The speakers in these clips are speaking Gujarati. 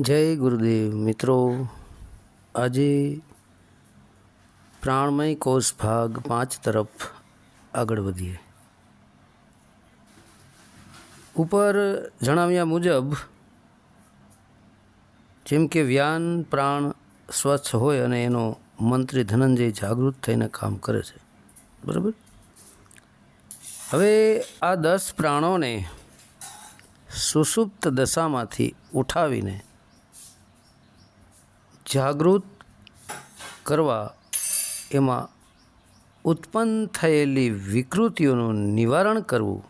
જય ગુરુદેવ મિત્રો. આજે પ્રાણમય કોષ ભાગ પાંચ તરફ આગળ વધીએ. ઉપર જણાવ્યા મુજબ, જેમ કે વ્યાન પ્રાણ સ્વચ્છ હોય અને એનો મંત્રી ધનંજય જાગૃત થઈને કામ કરે છે. બરાબર? હવે આ દસ પ્રાણોને સુષુપ્ત દશામાંથી ઉઠાવીને જાગૃત કરવા એમાં ઉત્પન્ન થયેલી વિકૃતિઓનું નિવારણ કરવું,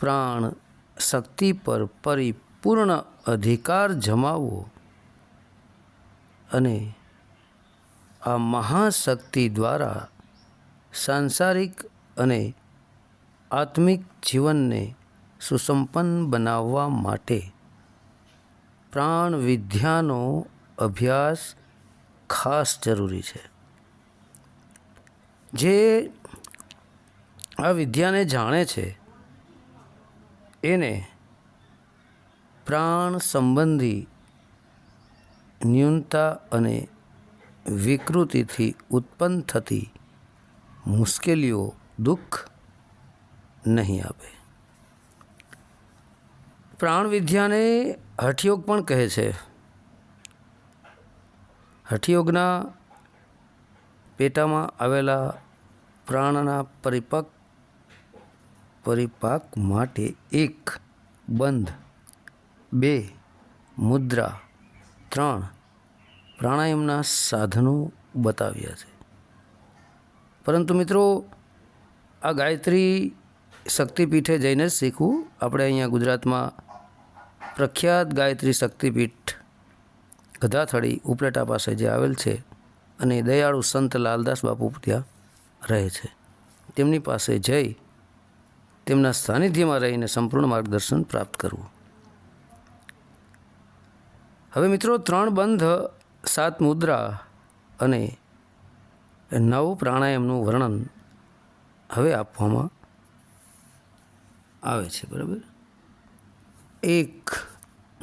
પ્રાણ શક્તિ પર પરિપૂર્ણ અધિકાર જમાવવો અને આ મહાશક્તિ દ્વારા સાંસારિક અને આત્મિક જીવનને સુસંપન્ન બનાવવા માટે પ્રાણ વિદ્યાનો અભ્યાસ ખાસ જરૂરી છે. જે આ વિદ્યાને જાણે છે, એને પ્રાણ સંબંધી ન્યૂનતા અને વિકૃતિથી ઉત્પન્ન થતી મુશ્કેલીઓ દુઃખ નહીં આપે. પ્રાણ વિદ્યાને હઠયોગ પણ કહે છે. હઠયોગના પેટામાં આવેલા પ્રાણના પરિપક, પરિપાક માટે એક, બંધ, બે, મુદ્રા, ત્રણ પ્રાણાયામના સાધનો બતાવ્યા છે. પરંતુ મિત્રો, આ ગાયત્રી શક્તિપીઠે જઈને જ શીખવું. આપણે અહીંયા ગુજરાતમાં પ્રખ્યાત ગાયત્રી શક્તિપીઠ ગધાથળી ઉપલેટા પાસે જે આવેલ છે અને દયાળુ સંત લાલદાસ બાપુ ત્યાં રહે છે. તેમની પાસે જઈ તેમના સાનિધ્યમાં રહીને સંપૂર્ણ માર્ગદર્શન પ્રાપ્ત કરવું. હવે મિત્રો, ત્રણ બંધ, સાત મુદ્રા અને નવ પ્રાણાયામનું વર્ણન હવે આપવામાં આવે છે, બરાબર? એક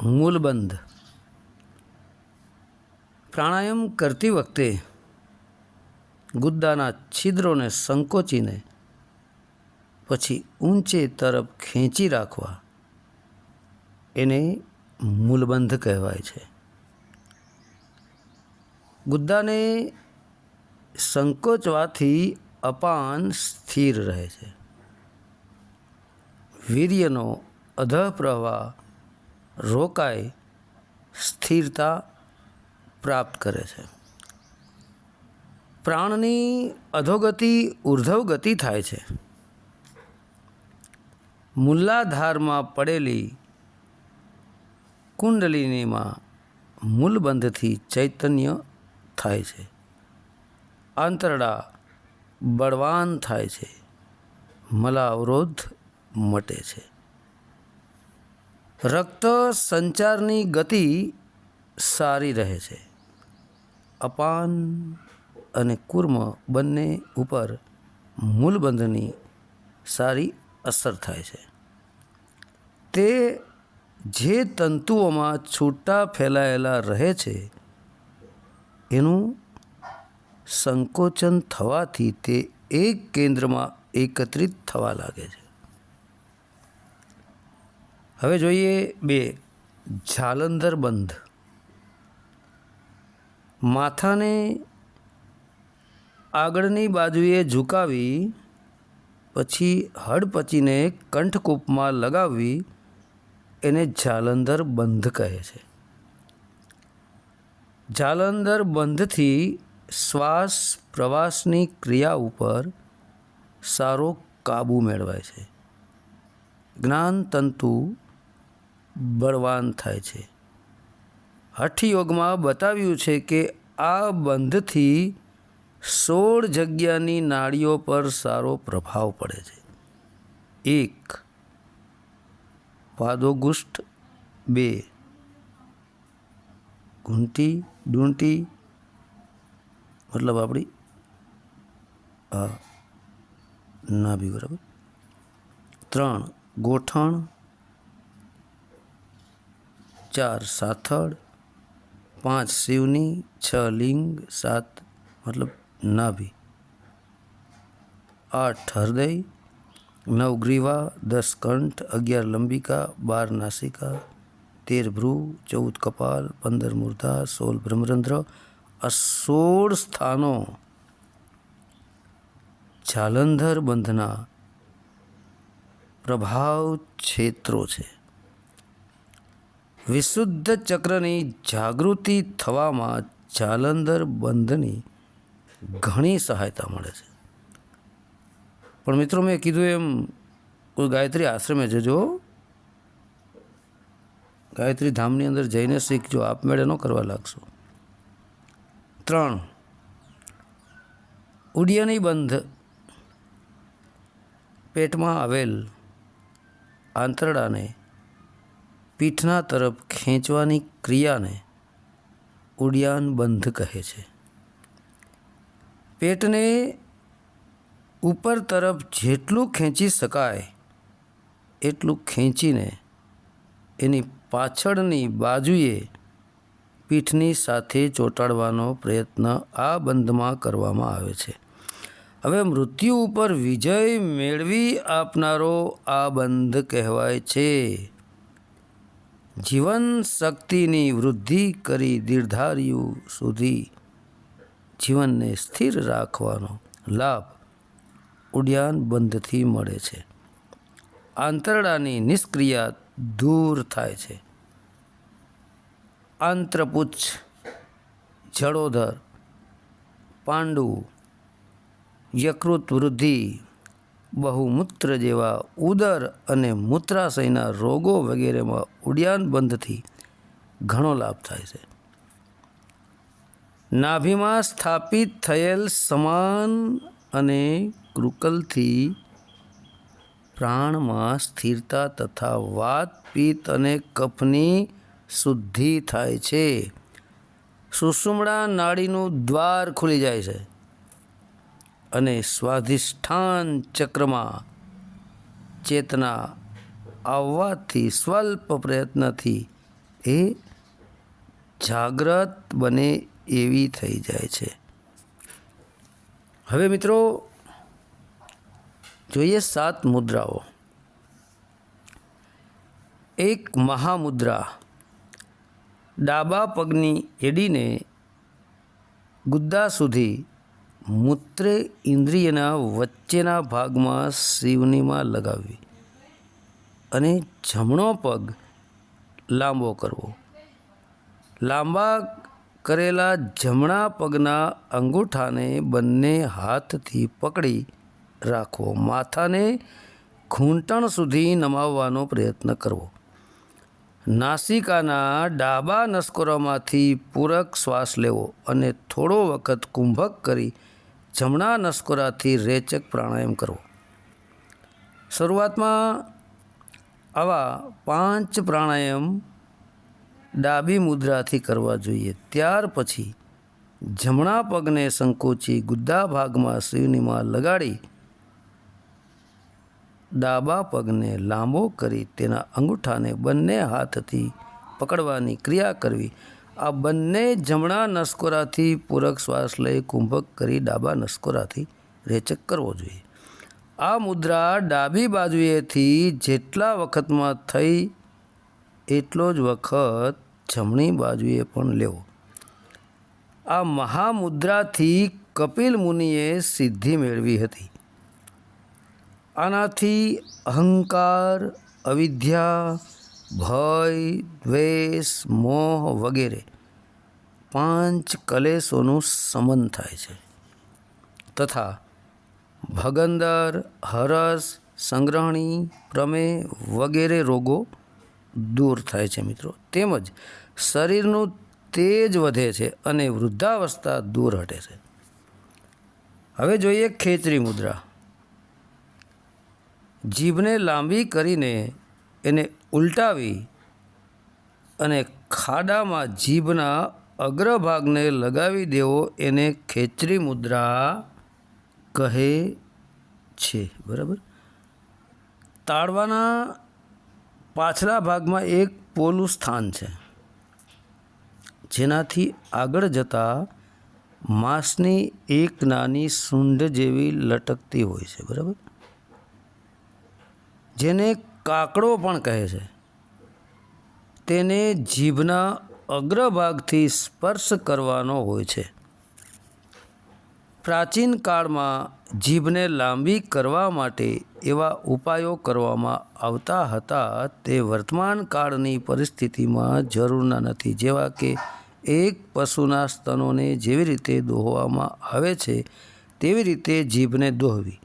મૂલબંધ પ્રાણાયામ કરતી વખતે ગુદ્દાના છિદ્રોને સંકોચીને પછી ઊંચે તરફ ખેંચી રાખવા એને મૂલબંધ કહેવાય છે. ગુદ્દાને સંકોચવાથી અપાન સ્થિર રહે છે. વીર્યનો અધઃ પ્રવાહ રોકાય સ્થિરતા પ્રાપ્ત કરે છે. પ્રાણની અધોગતિ ઉર્ધ્વ ગતિ થાય છે. મૂલાધારમાં પડેલી કુંડલિનીમાં મૂલબંધથી ચૈતન્ય થાય છે. આંતરડા બળવાન થાય છે. મલા અવરોધ મટે છે. રક્ત સંચારની ગતિ સારી રહે છે. અપાન અને કુર્મ બંને ઉપર મૂલબંધની સારી અસર થાય છે. તે જે તંતુઓમાં છૂટા ફેલાયેલા રહે છે, એનું સંકોચન થવાથી તે એક કેન્દ્રમાં એકત્રિત થવા લાગે છે. હવે જોઈએ બે. જાલંધર બંધ. માથાને આગળની બાજુએ ઝુકાવી, પછી હડપચીને કંઠકૂપમાં લગાવવી, એને જાલંધર બંધ કહે છે. જાલંધર બંધથી શ્વાસ પ્રવાસની ક્રિયા ઉપર સારો કાબુ મેળવાય છે. જ્ઞાન તંતુ બળવાન થાય છે. હઠયોગમાં બતાવ્યું છે કે આ બંધથી સોળ જગ્યાની નાળીઓ પર સારો પ્રભાવ પડે છે. એક, પાદોગુષ્ઠ. બે, ઘૂંટી, ડૂંટી. મતલબ આપણી, આ, નાભી બરાબર. ત્રણ, ગોઠણ. ચાર સાથળ, પાંચ શિવની, છ લિંગ, સાત મતલબ નાભી. આઠ હૃદય, નવ ગ્રીવા, દસ કંઠ, અગિયાર લંબિકા, બાર નાસિકા, તેર ભ્રુ, ચૌદ કપાલ, પંદર મૂર્ધા, સોળ બ્રહ્મરંધ્ર આ સોળ સ્થાનો. જાલંધર બંધના પ્રભાવ ક્ષેત્રો છે. વિશુદ્ધ ચક્રની જાગૃતિ થવામાં જાલંધર બંધની ઘણી સહાયતા મળે છે. પણ મિત્રો, મેં કીધું એમ, કોઈ ગાયત્રી આશ્રમે જજો. ગાયત્રી ધામની અંદર જઈને શીખજો આપમેળે ન કરવા લાગશો. ત્રણ, ઉડિયાની બંધ પેટમાં આવેલ આંતરડાને પીઠના તરફ ખેંચવાની ક્રિયાને ઉડિયાન બંધ કહે છે. પેટને ઉપર તરફ જેટલું ખેંચી શકાય એટલું ખેંચીને એની પાછળની બાજુએ પીઠની સાથે ચોંટાડવાનો પ્રયત્ન આ બંધમાં કરવામાં આવે છે. હવે મૃત્યુ ઉપર વિજય મેળવી આપનારો આ બંધ કહેવાય છે. જીવન શક્તિની વૃદ્ધિ કરી દીર્ઘાયુ સુધી જીવનને સ્થિર રાખવાનો લાભ ઉડ્યાન બંધથી મળે છે. આંતરડાની નિષ્ક્રિયા દૂર થાય છે. આંત્રપુચ્છ જળોધર પાંડુ, યકૃત વૃદ્ધિ બહુમૂત્ર જેવા ઉદર અને મૂત્રાશયના રોગો વગેરેમાં ઉડિયાન બંધથી ઘણો લાભ થાય છે. નાભીમાં સ્થાપિત થયેલ સમાન અને કૃકલથી પ્રાણમાં સ્થિરતા તથા વાત, પિત્ત અને કફની શુદ્ધિ થાય છે. સુષુમણા નાડીનું દ્વાર ખુલી જાય છે. અને સ્વાધિષ્ઠાન ચક્રમાં ચેતના આવવાથી, સ્વલ્પ પ્રયત્નથી એ જાગ્રત બને એવી થઈ જાય છે. હવે મિત્રો, જોઈએ સાત મુદ્રાઓ. એક મહામુદ્રા, ડાબા પગની એડીને ગુદ્દા સુધી મૂત્ર ઇન્દ્રિયના વચ્ચેના ભાગમાં શિવનીમાં લગાવવી અને જમણો પગ લાંબો કરવો. લાંબા કરેલા જમણા પગના અંગૂઠાને બંને હાથથી પકડી રાખવો. માથાને ઘૂંટણ સુધી નમાવવાનો પ્રયત્ન કરવો. નાસિકાના ડાબા નસકોરામાંથી પૂરક શ્વાસ લેવો અને થોડો વખત કુંભક કરી જમણા નસકોરાથી રેચક પ્રાણાયામ કરવો. શરૂઆતમાં આવા પાંચ પ્રાણાયામ ડાબી મુદ્રાથી કરવા જોઈએ. ત્યાર પછી જમણા પગને સંકોચી ગુદ્દા ભાગમાં શિવનીમાં લગાડી ડાબા પગને લાંબો કરી તેના અંગૂઠાને બંને હાથથી પકડવાની ક્રિયા કરવી. આ બંને જમણા નસકોરાથી પૂરક શ્વાસ લઈ કુંભક કરી ડાબા નસકોરાથી રેચક કરવો જોઈએ. આ મુદ્રા ડાબી બાજુએથી જેટલા વખતમાં થઈ એટલો જ વખત જમણી બાજુએ પણ લેવો. આ મહામુદ્રાથી કપિલ મુનિએ સિદ્ધિ મેળવી હતી. આનાથી અહંકાર, અવિદ્યા ભય, દ્વેષ, મોહ વગેરે પાંચ કલેશોનું સમન થાય છે. તથા ભગંદર, હરસ, સંગ્રહણી, પ્રમેય વગેરે રોગો દૂર થાય છે મિત્રો. તેમજ શરીરનું તેજ વધે છે અને વૃદ્ધાવસ્થા દૂર હટે છે. હવે જોઈએ ખેતરી મુદ્રા. જીભને લાંબી કરીને એને ઉલટાવી અને ખાડામાં જીભના અગ્રભાગને લગાવી દેવો એને ખેચરી મુદ્રા કહે છે. બરાબર? તાળવાના પાછલા ભાગમાં એક પોલું સ્થાન છે, જેનાથી આગળ જતાં માંસની એક નાની સૂંઢ જેવી લટકતી હોય છે. બરાબર? જેને કાકડો પણ કહે છે. તેને જીભના અગ્રભાગથી સ્પર્શ કરવાનો હોય છે. પ્રાચીન કાળમાં જીભને લાંબી કરવા માટે એવા ઉપાયો કરવામાં આવતા હતા તે વર્તમાન કાળની પરિસ્થિતિમાં જરૂરના નથી. જેવા કે એક પશુના સ્તનોને જેવી રીતે દોહવામાં આવે છે, તેવી રીતે જીભને દોહવી.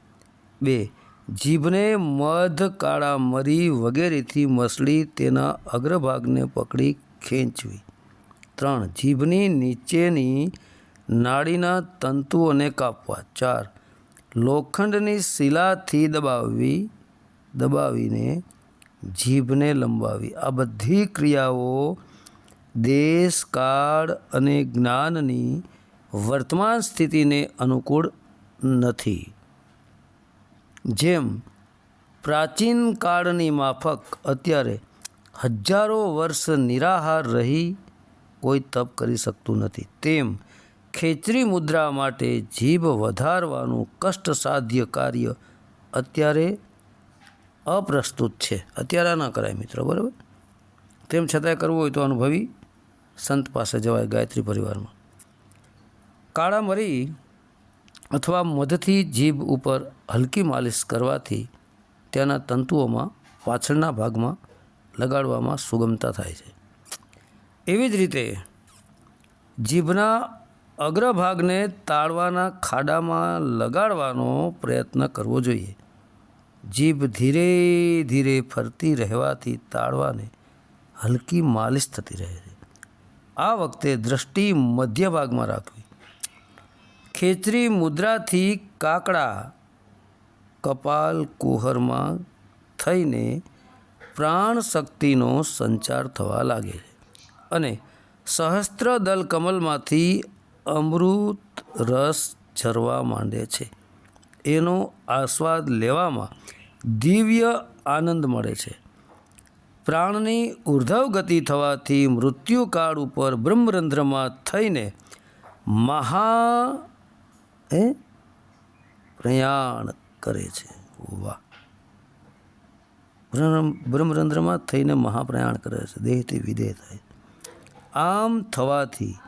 બે જીભને મધ, કાળા મરી વગેરેથી મસળી તેના અગ્રભાગને પકડી ખેંચવી. ત્રણ, જીભની નીચેની નાડીના તંતુઓને કાપવા. ચાર, લોખંડની શિલાથી દબાવવી દબાવીને જીભને લંબાવી. આ બધી ક્રિયાઓ દેશ, કાળ અને જ્ઞાનની વર્તમાન સ્થિતિને અનુકૂળ નથી. જેમ પ્રાચીન કાળની માફક અત્યારે હજારો વર્ષ નિરાહાર રહી કોઈ તપ કરી શકતું નથી. તેમ ખેચરી મુદ્રા માટે જીભ વધારવાનું કષ્ટસાધ્ય કાર્ય અત્યારે અપ્રસ્તુત છે. અત્યારે ના કરાય મિત્રો, બરાબર? તેમ છતાંય કરવું હોય તો અનુભવી સંત પાસે જવાય ગાયત્રી પરિવારમાં. કાળા મરી અથવા મધથી જીભ ઉપર હલકી માલિશ કરવાથી ત્યાંના તંતુઓમાં પાછળના ભાગમાં લગાડવામાં સુગમતા થાય છે. એવી જ રીતે જીભના અગ્રભાગને તાળવાના ખાડામાં લગાડવાનો પ્રયત્ન કરવો જોઈએ. જીભ ધીરે ધીરે ફરતી રહેવાથી તાળવાને હલકી માલિશ થતી રહે છે. આ વખતે દ્રષ્ટિ મધ્ય ભાગમાં રાખવી ખેચરી મુદ્રાથી કાકડા કપાલ કુહરમાં થઈને પ્રાણ શક્તિનો સંચાર થવા લાગે છે. અને સહસ્ત્ર દલ કમલમાંથી અમૃત રસ ઝરવા માંડે છે. એનો આસ્વાદ લેવામાં દિવ્ય આનંદ મળે છે. પ્રાણની ઉર્ધવ ગતિ થવાથી મૃત્યુકાળ ઉપર બ્રહ્મરંધ્રમાં થઈને મહા એ પ્રયાણ કરે છે. વાહ. બ્રહ્મરંધ્રમાં થઈને મહાપ્રયાણ કરે છે. દેહથી વિદેહ થાય. આમ થવાથી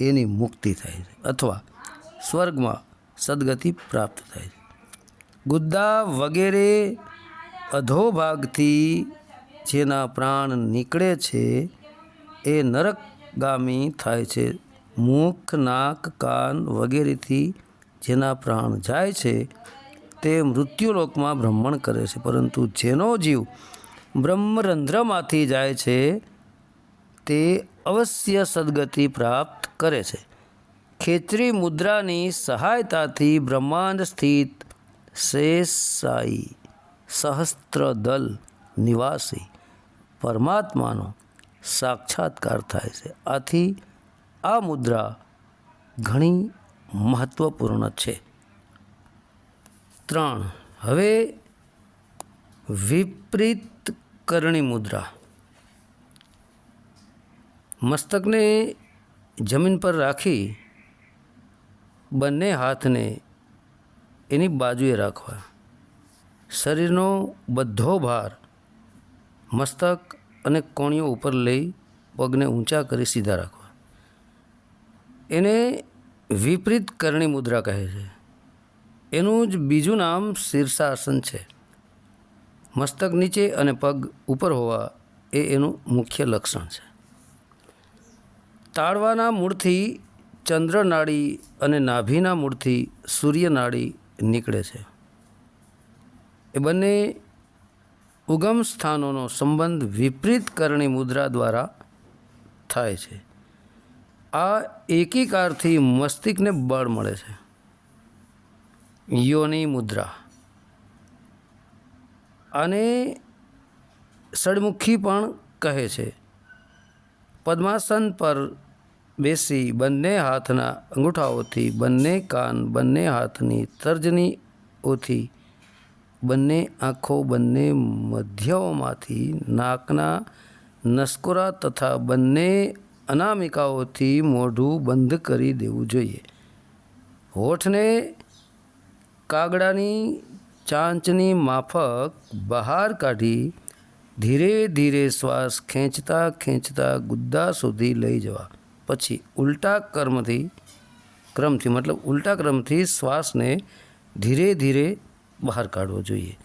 એની મુક્તિ થાય છે અથવા સ્વર્ગમાં સદગતિ પ્રાપ્ત થાય છે. ગુદ્દા વગેરે અધોભાગથી જેના પ્રાણ નીકળે છે એ નરકગામી થાય છે. મુખ, નાક, કાન વગેરેથી જેના પ્રાણ જાય છે, તે મૃત્યુલોકમાં ભ્રમણ કરે છે. પરંતુ જેનો જીવ બ્રહ્મરંધ્રમાંથી જાય છે, તે અવશ્ય સદગતિ પ્રાપ્ત કરે છે. ખેચરી મુદ્રાની સહાયતાથી બ્રહ્માંડ સ્થિત શેષાઈ સહસ્ત્રદલ નિવાસી પરમાત્માનો સાક્ષાત્કાર થાય છે. આથી આ મુદ્રા ઘણી મહત્વપૂર્ણ છે. ત્રણ, હવે વિપરીત કરણી મુદ્રા. મસ્તકને જમીન પર રાખી બંને હાથને એની બાજુએ રાખવા. શરીરનો બધો ભાર મસ્તક અને કોણીઓ ઉપર લઈ પગને ઊંચા કરી સીધા રાખવા. એને વિપરીત કરણી મુદ્રા કહે છે. એનું જ બીજું નામ શીર્ષાસન છે. મસ્તક નીચે અને પગ ઉપર હોવા એ એનું મુખ્ય લક્ષણ છે. તાળવાના મૂળથી ચંદ્રનાળી અને નાભીના મૂળથી સૂર્યનાળી નીકળે છે. એ બંને ઉગમ સ્થાનોનો સંબંધ વિપરીત કરણી મુદ્રા દ્વારા થાય છે. આ એકીકારથી મસ્તિષ્કને બળ મળે છે. યોની મુદ્રા. અને ષડમુખી પણ કહે છે, પદ્માસન પર બેસી બંને હાથના અંગૂઠાઓથી, બંને કાન, બંને હાથની તર્જનીઓથી, બંને આંખો, બંને મધ્યઓમાંથી નાકના નસકોરા તથા બંને અનામિકાઓથી મોઢું બંધ કરી દેવું જોઈએ. હોઠને કાગડાની ચાંચની માફક બહાર કાઢી ધીરે ધીરે શ્વાસ ખેંચતા ખેંચતા ગુદ્દા સુધી લઈ જવા. પછી ઉલટા કર્મથી, ક્રમથી મતલબ ઉલટા ક્રમથી શ્વાસને ધીરે ધીરે બહાર કાઢવો જોઈએ.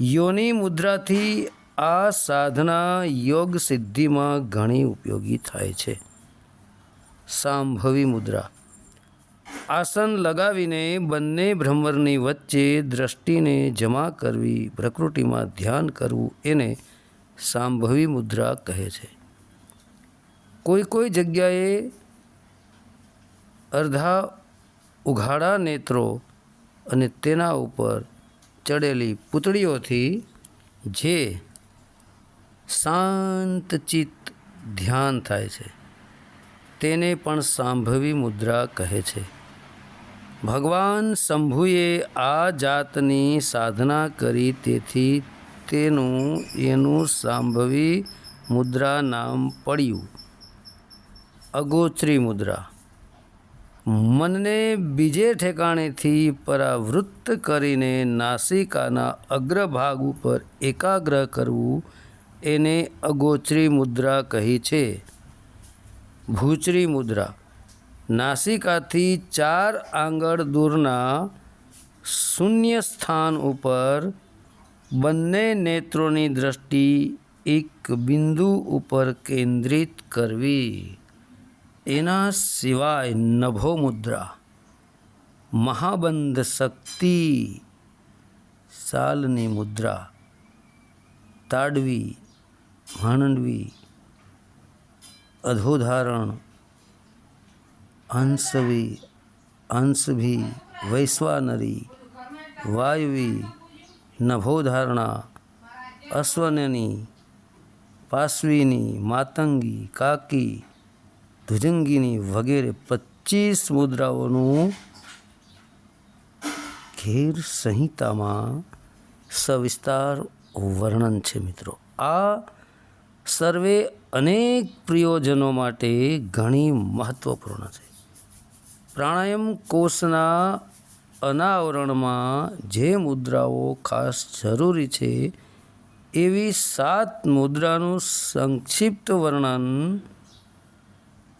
યોની મુદ્રાથી આ સાધના યોગ સિદ્ધિમાં ઘણી ઉપયોગી થાય છે. સાંભવી મુદ્રા. આસન લગાવીને બંને ભ્રમરની વચ્ચે દ્રષ્ટિને જમા કરવી, પ્રકૃતિમાં ધ્યાન કરવું એને સાંભવી મુદ્રા કહે છે. કોઈ કોઈ જગ્યાએ અર્ધા ઉઘાડા નેત્રો અને તેના ઉપર ચડેલી પૂતળીઓથી જે શાંતચિત્ત ધ્યાન થાય છે. તેને પણ સાંભવી મુદ્રા કહે છે. ભગવાન શંભુએ આ જાતની સાધના કરી તેથી તેનું એનું સાંભવી મુદ્રા નામ પડ્યું. અગોચરી મુદ્રા. મનને બીજે ઠેકાણેથી પરાવૃત્ત કરીને નાસિકાના અગ્રભાગ ઉપર એકાગ્ર કરવું એને અગોચરી મુદ્રા કહી છે. ભૂચરી મુદ્રા. નાસિકાથી ચાર આંગળ દૂરના શૂન્ય સ્થાન ઉપર બંને નેત્રોની દ્રષ્ટિ એક બિંદુ ઉપર કેન્દ્રિત કરવી. એના સિવાય નભો મુદ્રા. મહાબંધ શક્તિ. સાલની મુદ્રા. તાડવી. માંડવી અધોધારણ હંસવી હંસભી વૈશ્વાનરી, વાયવી, નભોધારણા, અશ્વનની પાસવીની માતંગી, કાકી, ધુજંગીની વગેરે પચીસ મુદ્રાઓનું ઘેર સંહિતામાં સવિસ્તાર વર્ણન છે મિત્રો. આ સર્વે અનેક પ્રિયોજનો માટે ઘણી મહત્ત્વપૂર્ણ છે. પ્રાણાયામ કોષના અનાવરણમાં જે મુદ્રાઓ ખાસ જરૂરી છે, એવી સાત મુદ્રાનું સંક્ષિપ્ત વર્ણન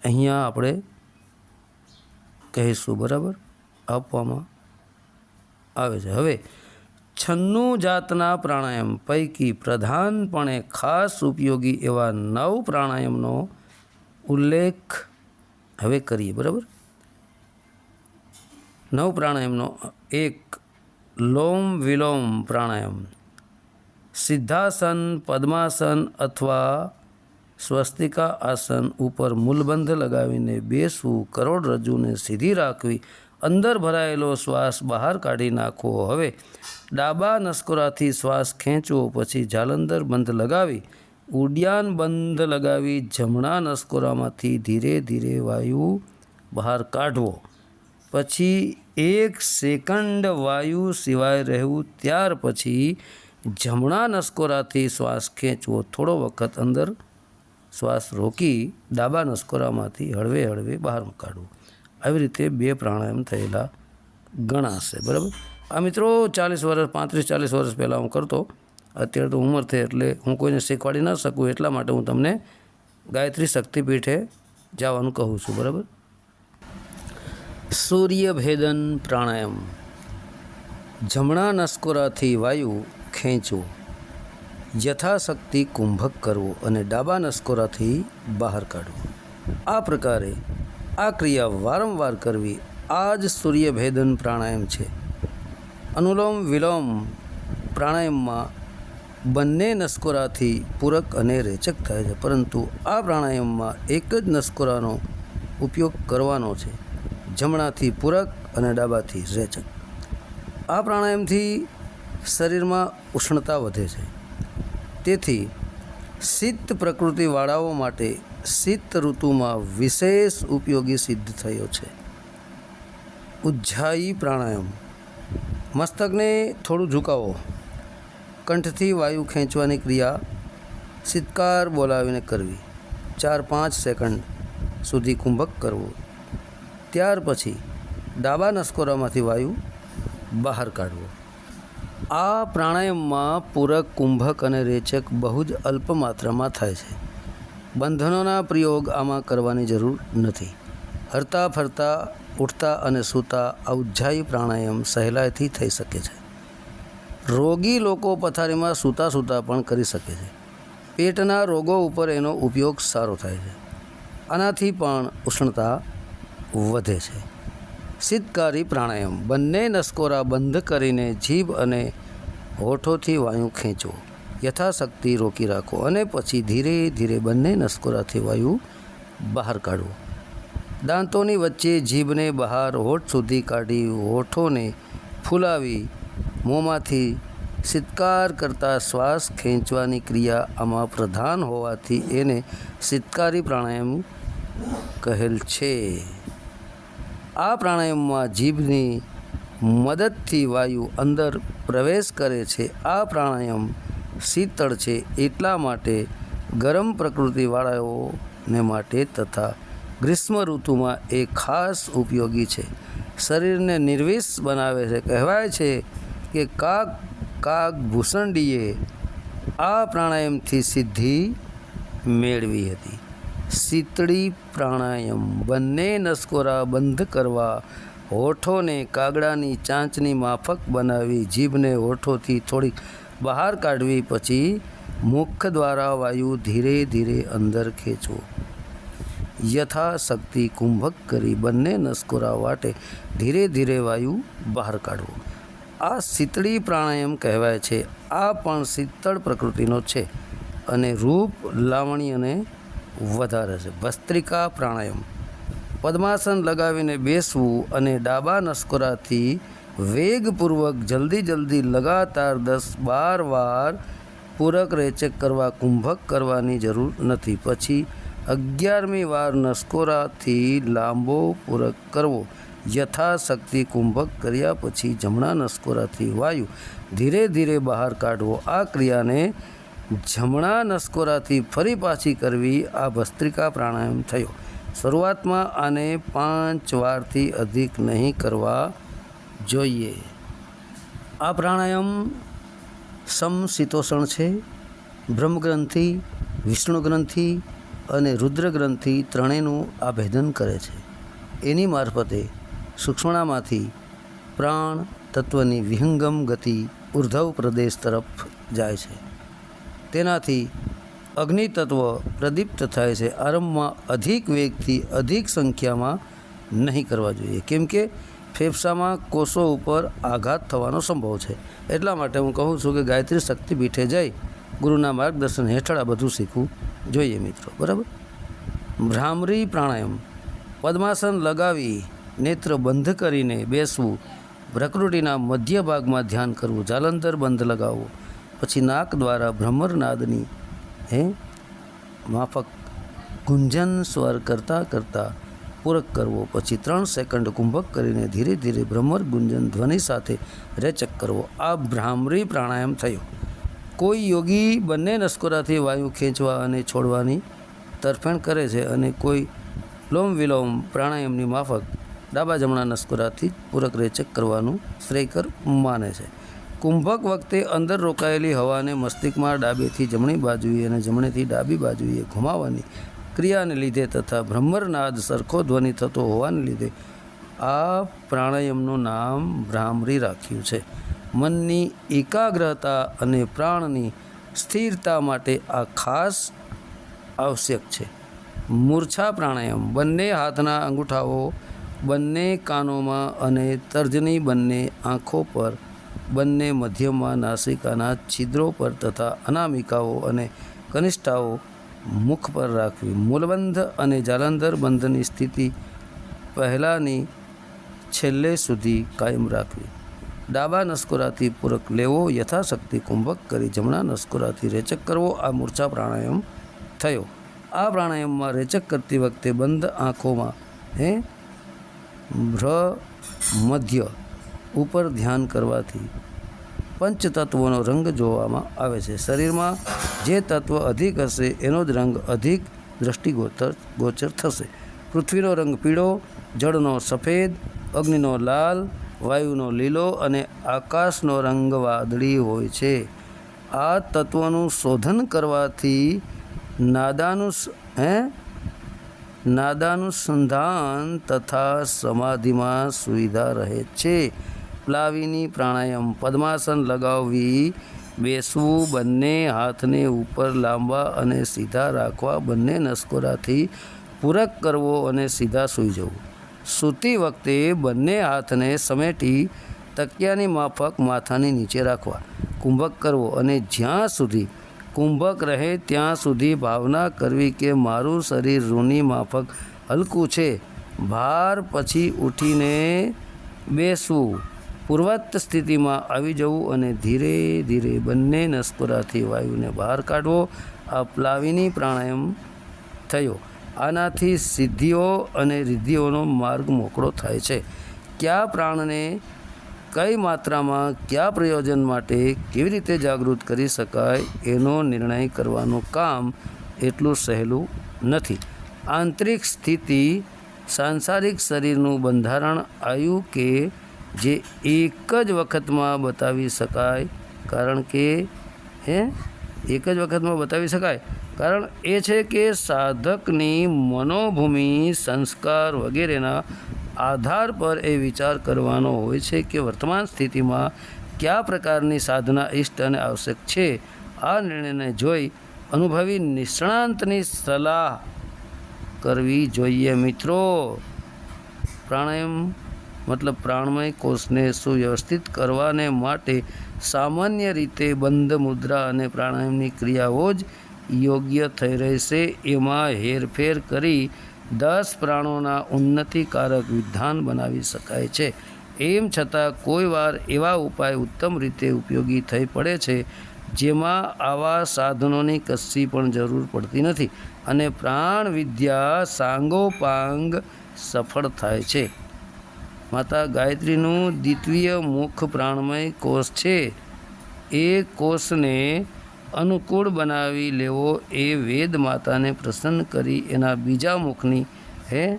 અહીંયા આપણે કહીશું, બરાબર? આપવામાં આવે છે. હવે છન્નું જાતના પ્રાણાયામ પૈકી પ્રધાનપણે ખાસ ઉપયોગી એવા નવ પ્રાણાયામનો ઉલ્લેખ હવે કરીએ, બરાબર? નવ પ્રાણાયામનો એક લોમ વિલોમ પ્રાણાયામ. સિદ્ધાસન, પદ્માસન અથવા સ્વસ્તિકા આસન ઉપર મૂલબંધ લગાવીને બેસવું, કરોડરજ્જુને સીધી રાખવી અંદર ભરાયેલો શ્વાસ બહાર કાઢી નાખવો. હવે ડાબા નસકોરાથી શ્વાસ ખેંચવો, પછી જાલંધર બંધ લગાવી ઉડ્યાન બંધ લગાવી જમણા નસકોરામાંથી ધીરે ધીરે વાયુ બહાર કાઢવો. પછી એક સેકન્ડ વાયુ સિવાય રહેવું, ત્યાર પછી જમણા નસકોરાથી શ્વાસ ખેંચવો. થોડો વખત અંદર શ્વાસ રોકી ડાબા નસકોરામાંથી હળવે હળવે બહાર કાઢવું. આવી રીતે બે પ્રાણાયામ થયેલા ગણાશે, બરાબર? આ મિત્રો ચાલીસ વર્ષ, પાંત્રીસ, ચાલીસ વર્ષ પહેલાં હું કરતો. અત્યારે તો ઉંમર થઈ એટલે હું કોઈને શીખવાડી ન શકું એટલા માટે હું તમને ગાયત્રી શક્તિપીઠે જવાનું કહું છું, બરાબર? સૂર્યભેદન પ્રાણાયામ. જમણા નસકોરાથી વાયુ ખેંચવું યથાશક્તિ કુંભક કરવું અને ડાબા નસકોરાથી બહાર કાઢવું. આ પ્રકારે આ ક્રિયા વારંવાર કરવી આ જ સૂર્યભેદન પ્રાણાયામ છે. અનુલોમ વિલોમ પ્રાણાયામમાં બંને નસકોરાથી પૂરક અને રેચક થાય છે, પરંતુ આ પ્રાણાયામમાં એક જ નસકોરાનો ઉપયોગ કરવાનો છે, જમણાથી પૂરક અને ડાબાથી રેચક. આ પ્રાણાયામથી શરીરમાં ઉષ્ણતા વધે છે. તેથી શીત પ્રકૃતિવાળાઓ માટે શીત ઋતુમાં વિશેષ ઉપયોગી સિદ્ધ થયો છે. ઉજ્જાઈ પ્રાણાયામ. મસ્તકને થોડું ઝુકાવો. કંઠથી વાયુ ખેંચવાની ક્રિયા સિત્કાર બોલાવીને કરવી. ચાર પાંચ સેકન્ડ સુધી કુંભક કરવું. ત્યાર પછી ડાબા નસકોરામાંથી વાયુ બહાર કાઢવો. આ પ્રાણાયામમાં પૂરક કુંભક અને રેચક બહુ જ અલ્પ માત્રામાં થાય છે. બંધનોના પ્રયોગ આમાં કરવાની જરૂર નથી. હરતા ફરતા, ઉઠતા અને સૂતા આ પ્રાણાયામ સહેલાઈથી થઈ શકે છે. રોગી લોકો પથારીમાં સૂતા સૂતા પણ કરી શકે છે. પેટના રોગો ઉપર એનો ઉપયોગ સારો થાય છે. આનાથી પણ ઉષ્ણતા વધે છે. સિદ્ધકારી પ્રાણાયામ. બંને નસકોરા બંધ કરીને જીભ અને હોઠોથી વાયુ ખેંચવો. યથાશક્તિ રોકી રાખો અને પછી ધીરે ધીરે બંને નસકોરાથી વાયુ બહાર કાઢવો દાંતોની વચ્ચે જીભને બહાર હોઠ સુધી કાઢી હોઠોને ફૂલાવી મોંમાંથી સિત્કાર કરતા શ્વાસ ખેંચવાની ક્રિયા આમાં પ્રધાન હોવાથી એને સિત્કારી પ્રાણાયામ કહેલ છે. આ પ્રાણાયામમાં જીભની મદદથી વાયુ અંદર પ્રવેશ કરે છે. આ પ્રાણાયામ શીતળ છે એટલા માટે ગરમ પ્રકૃતિવાળાઓને માટે તથા ગ્રીષ્મ ઋતુમાં એ ખાસ ઉપયોગી છે. શરીરને નિર્વિષ બનાવે છે. કહેવાય છે કે કાગ કાગ ભૂષણડીએ આ પ્રાણાયામથી સિદ્ધિ મેળવી હતી. શીતળી પ્રાણાયામ બંને નસકોરા બંધ કરવા હોઠોને કાગડાની ચાંચની માફક બનાવી જીભને હોઠોથી થોડીક બહાર કાઢવી પછી મુખ દ્વારા વાયુ ધીરે ધીરે અંદર ખેંચવો યથાશક્તિ કુંભક કરી બંને નસકોરા વાટે ધીરે ધીરે વાયુ બહાર કાઢવો. આ શીતળી પ્રાણાયામ કહેવાય છે. આ પણ શીતળ પ્રકૃતિનો છે અને રૂપ લાવણ્યને વધારે છે. ભસ્ત્રિકા પ્રાણાયામ. પદ્માસન લગાવીને બેસવું અને ડાબા નસકોરાથી વેગપૂર્વક જલ્દી જલ્દી લગાતાર દસ બાર વાર પૂરક રેચક કરવા, કુંભક કરવાની જરૂર નથી. પછી અગિયારમી વાર નસકોરાથી લાંબો પૂરક કરવો. યથાશક્તિ કુંભક કર્યા પછી જમણા નસકોરાથી વાયુ. ધીરે ધીરે બહાર કાઢવો. આ ક્રિયાને જમણા નસકોરાથી ફરી પાછી કરવી આ ભસ્ત્રિકા પ્રાણાયામ થયો. શરૂઆતમાં આને પાંચ વારથી અધિક નહીં કરવા જોઈએ. આ પ્રાણાયામ સમશીતોષણ છે. બ્રહ્મગ્રંથિ, વિષ્ણુગ્રંથિ અને રુદ્રગ્રંથિ ત્રણેયનું આભેદન કરે છે. એની મારફતે સૂક્ષ્મણામાંથી પ્રાણ તત્વની વિહંગમ ગતિ ઉર્ધવ પ્રદેશ તરફ જાય છે. તેનાથી અગ્નિ તત્વ પ્રદીપ્ત થાય છે. આરંભમાં અધિક વેગથી અધિક સંખ્યામાં નહીં કરવા જોઈએ. કેમ કે ફેફસામાં કોષો ઉપર આઘાત થવાનો સંભવ છે. એટલા માટે હું કહું છું કે ગાયત્રી શક્તિપીઠે જઈ ગુરુના માર્ગદર્શન હેઠળ આ બધું શીખવું જોઈએ મિત્રો, બરાબર? ભ્રામરી પ્રાણાયામ. પદ્માસન લગાવી નેત્ર બંધ કરીને બેસવું. પ્રકૃતિના મધ્ય ભાગમાં ધ્યાન કરવું. જાલંધર બંધ લગાવવું. પછી નાક દ્વારા ભ્રમરનાદની, હે? માફક ગુંજન સ્વર કરતાં કરતાં પૂરક કરવો, પછી ત્રણ સેકન્ડ કુંભક કરીને ધીરે ધીરે ભ્રમર ગુંજન ધ્વનિ સાથે રેચક કરવો. આ ભ્રામરી પ્રાણાયામ થયો. કોઈ યોગી બંને નસકોરાથી વાયુ ખેંચવા અને છોડવાની તરફેણ કરે છે અને કોઈ લોમ વિલોમ પ્રાણાયામની માફક ડાબા જમણા નસકોરાથી પૂરક રેચક કરવાનું શ્રેયકર માને છે. કુંભક વખતે અંદર રોકાયેલી હવાને મસ્તિષ્કમાં ડાબેથી જમણી બાજુએ અને જમણેથી ડાબી બાજુએ ઘુમાવવાની ક્રિયાને લીધે તથા ભ્રમરનાદ સરખો ધ્વનિ થતો હોવાને લીધે આ પ્રાણાયામનું નામ ભ્રામરી રાખ્યું છે. મનની એકાગ્રતા અને પ્રાણની સ્થિરતા માટે આ ખાસ આવશ્યક છે. મૂર્છા પ્રાણાયામ બંને હાથના અંગૂઠાઓ, બંને કાનોમાં અને તર્જની બંને આંખો પર, બંને મધ્યમાં નાસિકાના છિદ્રો પર તથા અનામિકાઓ અને કનિષ્ઠાઓ મુખ પર રાખવી. મૂલબંધ અને જાલંધર બંધની સ્થિતિ પહેલાંની છેલ્લે સુધી કાયમ રાખવી. ડાબા નસકોરાથી પૂરક લેવો, યથાશક્તિ કુંભક કરી જમણા નસકોરાથી રેચક કરવો, આ મૂર્છા પ્રાણાયામ થયો. આ પ્રાણાયામમાં રેચક કરતી વખતે બંધ આંખોમાં, હે, ભ્ર મધ્ય ઉપર ધ્યાન કરવાથી પંચતત્વોનો રંગ જોવામાં આવે છે. શરીરમાં જે તત્વ અધિક હશે, એનો જ રંગ અધિક દ્રષ્ટિગોચર, ગોચર થશે. પૃથ્વીનો રંગ પીળો, જળનો સફેદ, અગ્નિનો લાલ, વાયુનો લીલો અને આકાશનો રંગ વાદળી હોય છે. આ તત્વોનું શોધન કરવાથી નાદાનુસ, હે? નાદાનુસંધાન તથા સમાધિમાં સુવિધા રહે છે. પ્લાવીની પ્રાણાયામ, પદ્માસન લગાવવી, બેસવું, બંને હાથને ઉપર લાંબા અને સીધા રાખવા, બંને નસકોરાથી પૂરક કરવો અને સીધા સૂઈ જવું. સૂતી વખતે બંને હાથને સમેટી તકિયાની માફક માથાની નીચે રાખવા, કુંભક કરવો અને જ્યાં સુધી કુંભક રહે ત્યાં સુધી ભાવના કરવી કે મારું શરીર રૂની માફક હલકું છે, ભાર પછી ઉઠીને બેસવું. પૂર્વત સ્થિતિમાં આવી જવું અને ધીરે ધીરે બંને નસકોરાથી વાયુને બહાર કાઢવો, આ પ્લાવીની પ્રાણાયામ થયો. આનાથી સિદ્ધિઓ અને રિદ્ધિઓનો માર્ગ મોકળો થાય છે. કયા પ્રાણને કઈ માત્રામાં કયા પ્રયોજન માટે કેવી રીતે જાગૃત કરી શકાય એનો નિર્ણય કરવાનું કામ એટલું સહેલું નથી. આંતરિક સ્થિતિ, સાંસારિક શરીરનું બંધારણ, આયુ કે જે એક જ વખતમાં બતાવી શકાય, કારણ કે, હે? એક જ વખતમાં બતાવી શકાય. કારણ એ છે કે સાધકની મનોભૂમિ, સંસ્કાર વગેરેના આધાર પર એ વિચાર કરવાનો હોય છે કે વર્તમાન સ્થિતિમાં કયા પ્રકારની સાધના ઇષ્ટ અને આવશ્યક છે. આ નિર્ણયને જોઈ અનુભવી નિષ્ણાંતની સલાહ કરવી જોઈએ મિત્રો. પ્રાણાયામ મતલબ પ્રાણમય કોષને સુવ્યવસ્થિત કરવાને માટે સામાન્ય રીતે બંધ મુદ્રા અને પ્રાણાયામની ક્રિયાઓ જ યોગ્ય થઈ રહેશે. એમાં હેરફેર કરી દસ પ્રાણોના ઉન્નતિકારક વિધાન બનાવી શકાય છે. એમ છતાં કોઈ વાર એવા ઉપાય ઉત્તમ રીતે ઉપયોગી થઈ પડે છે, જેમાં આવા સાધનોની કશી પણ જરૂર પડતી નથી અને પ્રાણ વિદ્યા સાંગોપાંગ સફળ થાય છે. માતા ગાયત્રીનું દ્વિતીય મુખ પ્રાણમય કોષ છે. એ કોષને અનુકૂળ બનાવી લેવો એ વેદ માતાને પ્રસન્ન કરી એના બીજા મુખની, હે,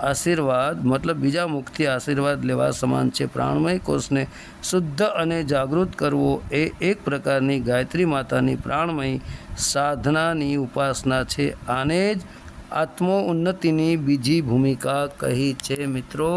આશીર્વાદ, મતલબ બીજા મુખથી આશીર્વાદ લેવા સમાન છે. પ્રાણમય કોષને શુદ્ધ અને જાગૃત કરવો એ એક પ્રકારની ગાયત્રી માતાની પ્રાણમય સાધનાની ઉપાસના છે. આને જ આત્મો ઉન્નતિની બીજી ભૂમિકા કહી છે મિત્રો.